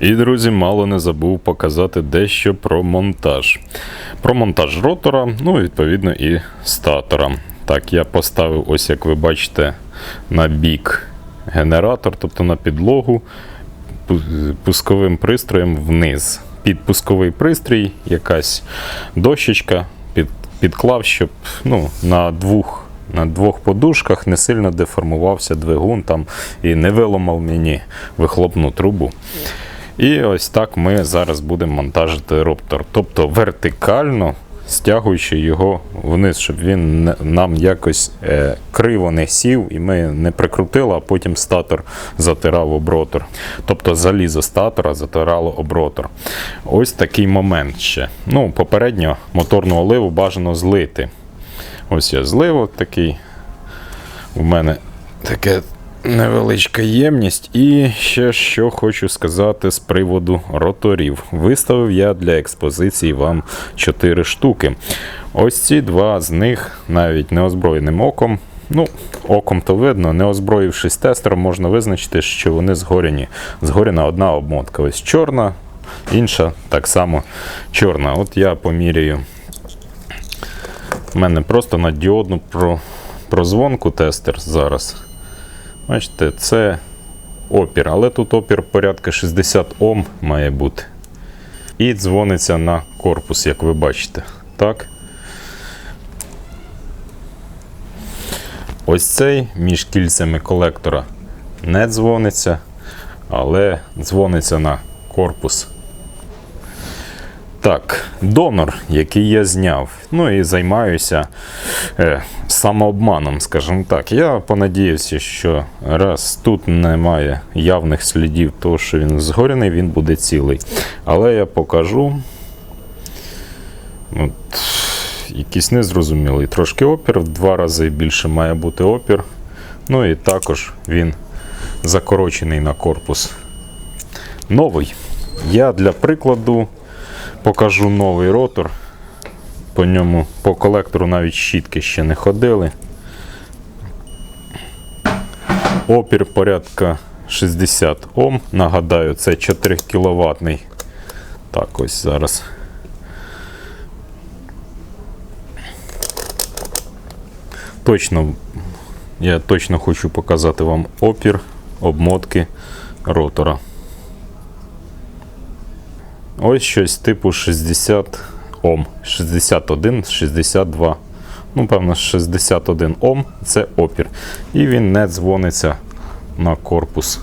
І, друзі, мало не забув показати дещо про монтаж. Про монтаж ротора, ну відповідно і статора. Так, я поставив, ось як ви бачите, на бік генератор, тобто на підлогу, пусковим пристроєм вниз. Під пусковий пристрій, якась дощечка, під, підклав, щоб ну, на двох. На двох подушках не сильно деформувався двигун там і не виламав мені вихлопну трубу. І ось так ми зараз будемо монтажити роптор. Тобто вертикально стягуючи його вниз, щоб він нам якось е, криво не сів, і ми не прикрутили, а потім статор затирав об ротор. Тобто залізо статора затирало об ротор. Ось такий момент ще. Ну, попередньо моторну оливу бажано злити. Ось я злив такий. У мене таке невеличка ємність. І ще що хочу сказати з приводу роторів. Виставив я для експозиції вам 4 штуки. Ось ці два з них навіть неозброєним оком. Ну, оком то видно, не озброївшись тестером, можна визначити, що вони згоряні. Згоряна одна обмотка. Ось чорна, інша так само чорна. От я поміряю. У мене просто на діодну про, прозвонку тестер зараз. Бачите, це опір, але тут опір порядка 60 Ом має бути. І дзвониться на корпус, як ви бачите. Так. Ось цей між кільцями колектора не дзвониться, але дзвониться на корпус. Так, донор, який я зняв. Ну і займаюся е, самообманом, скажімо так. Я понадіявся, що раз тут немає явних слідів того, що він згоряний, він буде цілий. Але я покажу. От, якийсь незрозумілий трошки опір, в два рази більше має бути опір. Ну і також він закорочений на корпус. Новий. Я для прикладу покажу новий ротор. По ньому, по колектору навіть щітки ще не ходили. Опір порядка 60 Ом. Нагадаю, це 4 кВт. Так, ось зараз. Точно, я точно хочу показати вам опір обмотки ротора. Ось щось типу 60 Ом. 61, 62. Ну, певно, 61 Ом це опір. І він не дзвониться на корпус.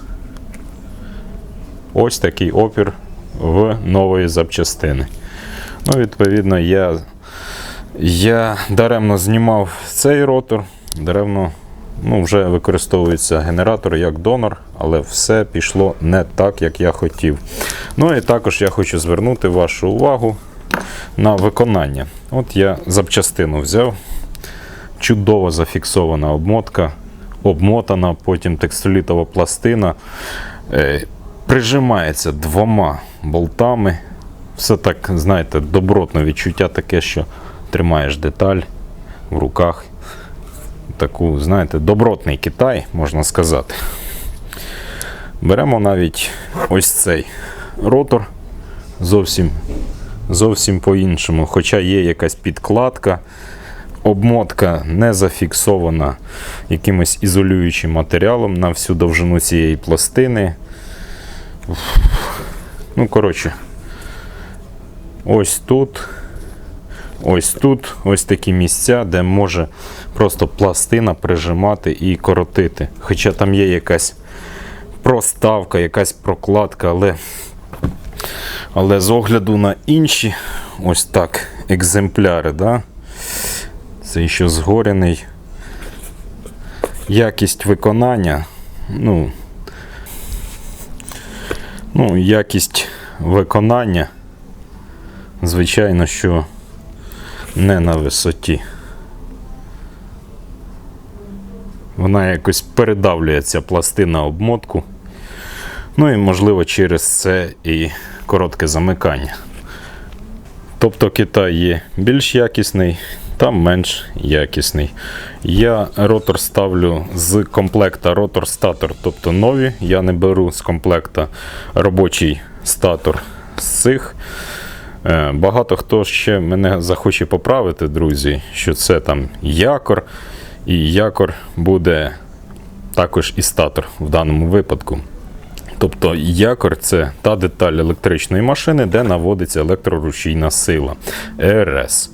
Ось такий опір в нової запчастини. Ну, відповідно, я, я даремно знімав цей ротор, даремно ну, вже використовується генератор як донор, але все пішло не так, як я хотів. Ну і також я хочу звернути вашу увагу на виконання. От я запчастину взяв. Чудово зафіксована обмотка, обмотана, потім текстолітова пластина. Е, прижимається двома болтами. Все так, знаєте, добротне відчуття таке, що тримаєш деталь в руках. Таку, знаєте, добротний Китай, можна сказати. Беремо навіть ось цей ротор зовсім, зовсім по-іншому. Хоча є якась підкладка, обмотка не зафіксована якимось ізолюючим матеріалом на всю довжину цієї пластини. Ну, коротше, ось тут, ось тут, ось такі місця, де може просто пластина прижимати і коротити. Хоча там є якась проставка, якась прокладка, але, але з огляду на інші ось так екземпляри, да? це ще згоряний. Якість виконання, ну, ну, якість виконання, звичайно, що не на висоті. Вона якось передавлює ця пластина обмотку. Ну і, можливо, через це і коротке замикання. Тобто Китай є більш якісний, там менш якісний. Я ротор ставлю з комплекта ротор-статор, тобто нові. Я не беру з комплекта робочий статор з цих. Е, Багато хто ще мене захоче поправити, друзі, що це там якор, і якор буде також і статор в даному випадку. Тобто якор це та деталь електричної машини, де наводиться електрорушійна сила ЕРС.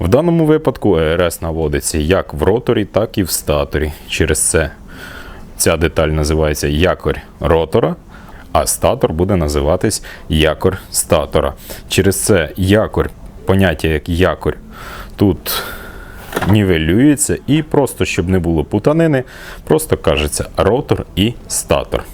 В даному випадку ЕРС наводиться як в роторі, так і в статорі. Через це ця деталь називається якорь ротора, а статор буде називатись якор статора. Через це якорь, поняття як якорь, тут нівелюється і просто, щоб не було путанини, просто кажеться ротор і статор.